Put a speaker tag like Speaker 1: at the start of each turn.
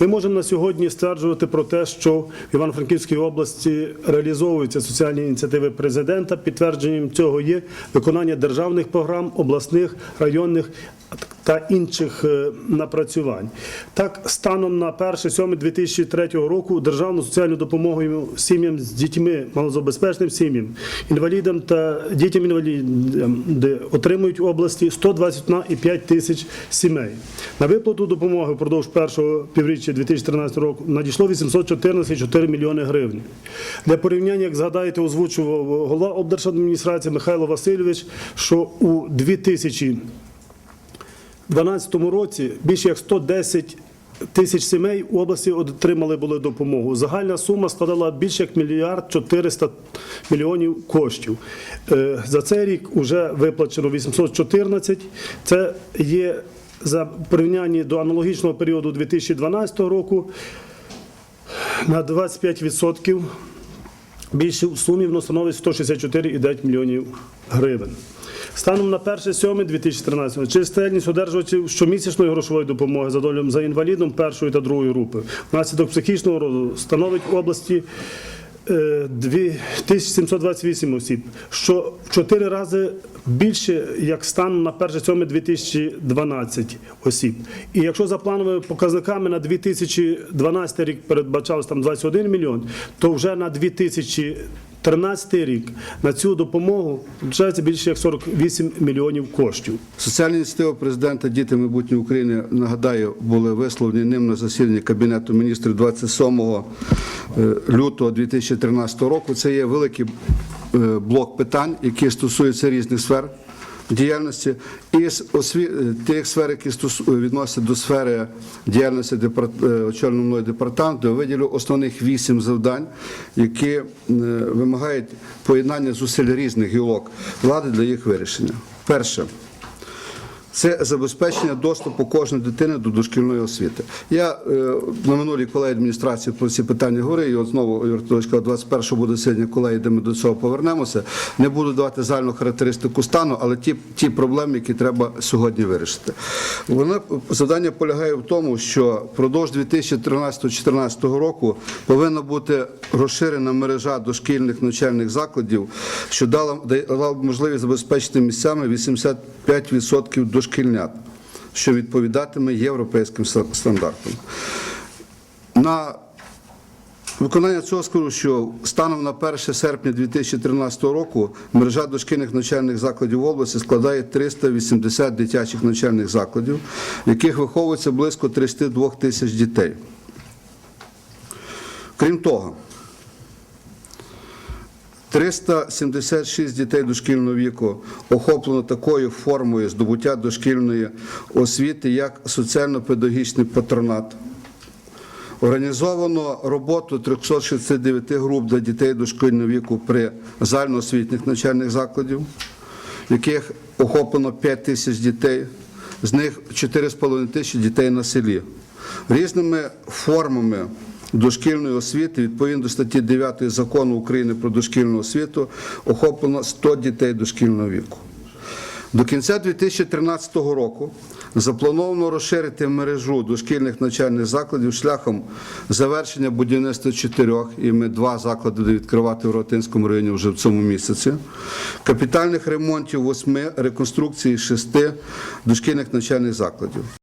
Speaker 1: Ми можемо на сьогодні стверджувати про те, що в Івано-Франківській області реалізовуються соціальні ініціативи президента. Підтвердженням цього є виконання державних програм, обласних, районних та інших е, напрацювань. Так, станом на 1.7.2003 року державну соціальну допомогу сім'ям з дітьми, малозабезпеченим сім'ям, інвалідам та дітям інвалідам де отримують в області 121,5 тисяч сімей. На виплату допомоги впродовж першого півріччя 2013 року надійшло 814,4 мільйони гривень. Для порівняння, як згадаєте, озвучував голова облдержадміністрації Михайло Васильович, що у 2012 році більше як 110 тисяч сімей у області отримали були допомогу. Загальна сума складала більше як мільярд 400 мільйонів коштів. Е, За цей рік вже виплачено 814. Це є за порівнянні до аналогічного періоду 2012 року на 25% більше в сумі воно становить 164,9 мільйонів гривень. Станом на 1.7.2013 чисельність одержувачів щомісячної грошової допомоги за долем за інвалідом першої та другої групи внаслідок психічного роду становить в області 2728 осіб, що в 4 рази більше, як станом на 1.7.2012 осіб. І якщо за плановими показниками на 2012 рік передбачалось там 21 мільйон, то вже на 2013 рік на цю допомогу виходить більше як 48 мільйонів коштів.
Speaker 2: Соціальні ініціативи президента Діти майбутньої України нагадаю були висловлені ним на засіданні Кабінету міністрів 27 е, лютого 2013 року. Це є великий е, блок питань, які стосуються різних сфер. Діяльності і осві... е, тих сфер, які стосу... відносяться до сфери діяльності департ... е, мною департаменту, виділю основних вісім завдань, які е, вимагають поєднання зусиль різних гілок влади для їх вирішення. Перше це забезпечення доступу кожної дитини до дошкільної освіти. Я е, на минулій колеї адміністрації про ці питання говорив, і от знову сказав, 21 буде сьогодні колеї, де ми до цього повернемося. Не буду давати загальну характеристику стану, але ті, ті проблеми, які треба сьогодні вирішити. Вона завдання полягає в тому, що впродовж 2013-2014 року повинна бути розширена мережа дошкільних навчальних закладів, що дала, дала можливість забезпечити місцями 85% дошкільнят, що відповідатиме європейським стандартам. На Виконання цього скажу, що станом на 1 серпня 2013 року мережа дошкільних навчальних закладів області складає 380 дитячих навчальних закладів, в яких виховується близько 32 тисяч дітей. Крім того, 376 дітей дошкільного віку охоплено такою формою здобуття дошкільної освіти, як соціально-педагогічний патронат. Організовано роботу 369 груп для дітей дошкільного віку при загальноосвітніх навчальних закладів, в яких охоплено 5 тисяч дітей, з них 4,5 тисячі дітей на селі. Різними формами дошкільної освіти, відповідно до статті 9 закону України про дошкільну освіту, охоплено 100 дітей дошкільного віку. До кінця 2013 року заплановано розширити мережу дошкільних навчальних закладів шляхом завершення будівництва чотирьох, і ми два заклади відкривати в Ротинському районі вже в цьому місяці, капітальних ремонтів восьми, реконструкції шести дошкільних навчальних закладів.